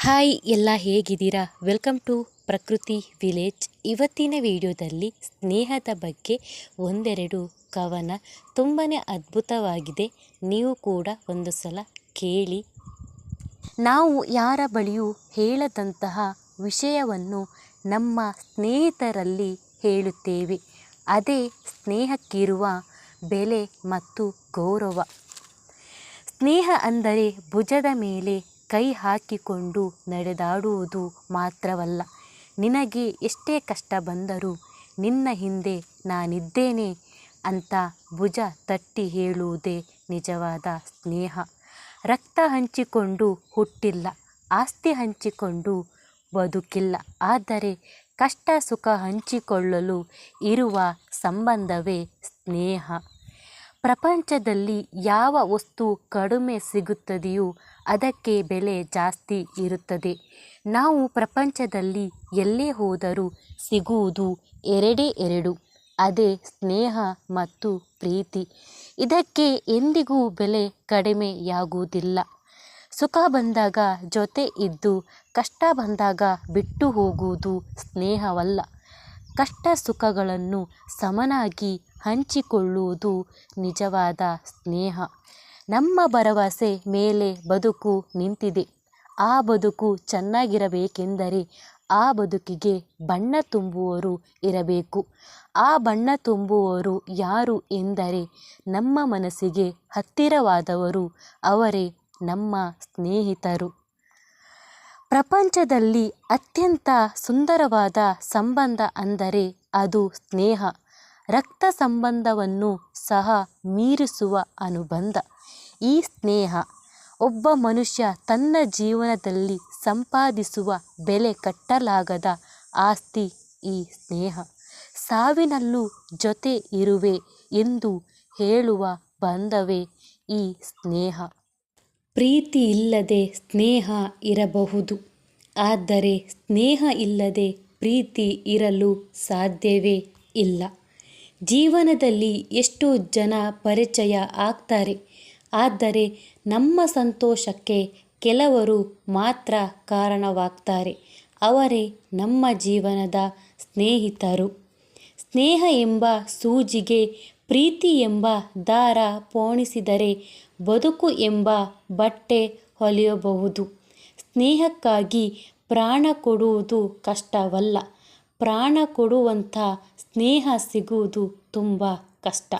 Hi, ಎಲ್ಲ ಹೇಗಿದ್ದೀರಾ? Welcome to Prakruthi village. ಇವತ್ತಿನ ವಿಡಿಯೋದಲ್ಲಿ ಸ್ನೇಹದ ಬಗ್ಗೆ ಒಂದೆರಡು ಕವನ. ತುಂಬಾ ಅದ್ಭುತವಾಗಿದೆ. ನೀವು ಕೂಡ ಒಂದು ಸಲ ಕೇಳಿ. ನಾವು ಯಾರ ಬಳಿಯೂ ಹೇಳದಂತಹ ವಿಷಯವನ್ನು ನಮ್ಮ ಸ್ನೇಹಿತರಲ್ಲಿ ಹೇಳುತ್ತೇವೆ. ಅದೇ ಸ್ನೇಹಕ್ಕಿರುವ ಬೆಲೆ ಮತ್ತು ಗೌರವ. ಸ್ನೇಹ ಅಂದರೆ ಭುಜದ ಮೇಲೆ ಕೈ ಹಾಕಿಕೊಂಡು ನಡೆದಾಡುವುದು ಮಾತ್ರವಲ್ಲ. ನಿನಗೆ ಎಷ್ಟೇ ಕಷ್ಟ ಬಂದರೂ ನಿನ್ನ ಹಿಂದೆ ನಾನಿದ್ದೇನೆ ಅಂತ ಭುಜ ತಟ್ಟಿ ಹೇಳುವುದೇ ನಿಜವಾದ ಸ್ನೇಹ. ರಕ್ತ ಹಂಚಿಕೊಂಡು ಹುಟ್ಟಿಲ್ಲ, ಆಸ್ತಿ ಹಂಚಿಕೊಂಡು ಬದುಕಿಲ್ಲ. ಆದರೆ ಕಷ್ಟ ಸುಖ ಹಂಚಿಕೊಳ್ಳಲು ಇರುವ ಸಂಬಂಧವೇ ಸ್ನೇಹ. ಪ್ರಪಂಚದಲ್ಲಿ ಯಾವ ವಸ್ತು ಕಡಿಮೆ ಸಿಗುತ್ತದೆಯೋ ಅದಕ್ಕೆ ಬೆಲೆ ಜಾಸ್ತಿ ಇರುತ್ತದೆ. ನಾವು ಪ್ರಪಂಚದಲ್ಲಿ ಎಲ್ಲೇ ಹೋದರೂ ಸಿಗುವುದು ಎರಡೇ ಎರಡು, ಅದೇ ಸ್ನೇಹ ಮತ್ತು ಪ್ರೀತಿ. ಇದಕ್ಕೆ ಎಂದಿಗೂ ಬೆಲೆ ಕಡಿಮೆಯಾಗುವುದಿಲ್ಲ. ಸುಖ ಬಂದಾಗ ಜೊತೆ ಇದ್ದು, ಕಷ್ಟ ಬಂದಾಗ ಬಿಟ್ಟು ಹೋಗುವುದು ಸ್ನೇಹವಲ್ಲ. ಕಷ್ಟ ಸುಖಗಳನ್ನು ಸಮನಾಗಿ ಹಂಚಿಕೊಳ್ಳುವುದು ನಿಜವಾದ ಸ್ನೇಹ. ನಮ್ಮ ಭರವಸೆ ಮೇಲೆ ಬದುಕು ನಿಂತಿದೆ. ಆ ಬದುಕು ಚೆನ್ನಾಗಿರಬೇಕೆಂದರೆ ಆ ಬದುಕಿಗೆ ಬಣ್ಣ ತುಂಬುವವರು ಇರಬೇಕು. ಆ ಬಣ್ಣ ತುಂಬುವವರು ಯಾರು ಎಂದರೆ ನಮ್ಮ ಮನಸ್ಸಿಗೆ ಹತ್ತಿರವಾದವರು ಅವರೇ ನಮ್ಮ ಸ್ನೇಹಿತರು. ಪ್ರಪಂಚದಲ್ಲಿ ಅತ್ಯಂತ ಸುಂದರವಾದ ಸಂಬಂಧ ಅಂದರೆ ಅದು ಸ್ನೇಹ. ರಕ್ತ ಸಂಬಂಧವನ್ನು ಸಹ ಮೀರಿಸುವ ಅನುಬಂಧ. ಈ ಸ್ನೇಹ ಒಬ್ಬ ಮನುಷ್ಯ ತನ್ನ ಜೀವನದಲ್ಲಿ ಸಂಪಾದಿಸುವ ಬೆಲೆ ಕಟ್ಟಲಾಗದ ಆಸ್ತಿ ಈ ಸ್ನೇಹ. ಸಾವಿನಲ್ಲೂ ಜೊತೆ ಇರುವೆ ಎಂದು ಹೇಳುವ ಬಂಧವೇ ಈ ಸ್ನೇಹ. ಪ್ರೀತಿ ಇಲ್ಲದೆ ಸ್ನೇಹ ಇರಬಹುದು. ಆದರೆ ಸ್ನೇಹ ಇಲ್ಲದೆ ಪ್ರೀತಿ ಇರಲು ಸಾಧ್ಯವೇ ಇಲ್ಲ. ಜೀವನದಲ್ಲಿ ಎಷ್ಟು ಜನ ಪರಿಚಯ ಆಗ್ತಾರೆ. ಆದರೆ ನಮ್ಮ ಸಂತೋಷಕ್ಕೆ ಕೆಲವರು ಮಾತ್ರ ಕಾರಣವಾಗ್ತಾರೆ. ಅವರೇ ನಮ್ಮ ಜೀವನದ ಸ್ನೇಹಿತರು. ಸ್ನೇಹ ಎಂಬ ಸೂಜಿಗೆ ಪ್ರೀತಿ ಎಂಬ ದಾರ ಪೋಣಿಸಿದರೆ ಬದುಕು ಎಂಬ ಬಟ್ಟೆ ಹೊಲಿಯಬಹುದು. ಸ್ನೇಹಕ್ಕಾಗಿ ಪ್ರಾಣ ಕೊಡುವುದು ಕಷ್ಟವಲ್ಲ. ಪ್ರಾಣ ಕೊಡುವಂಥ ಸ್ನೇಹ ಸಿಗುವುದು ತುಂಬ ಕಷ್ಟ.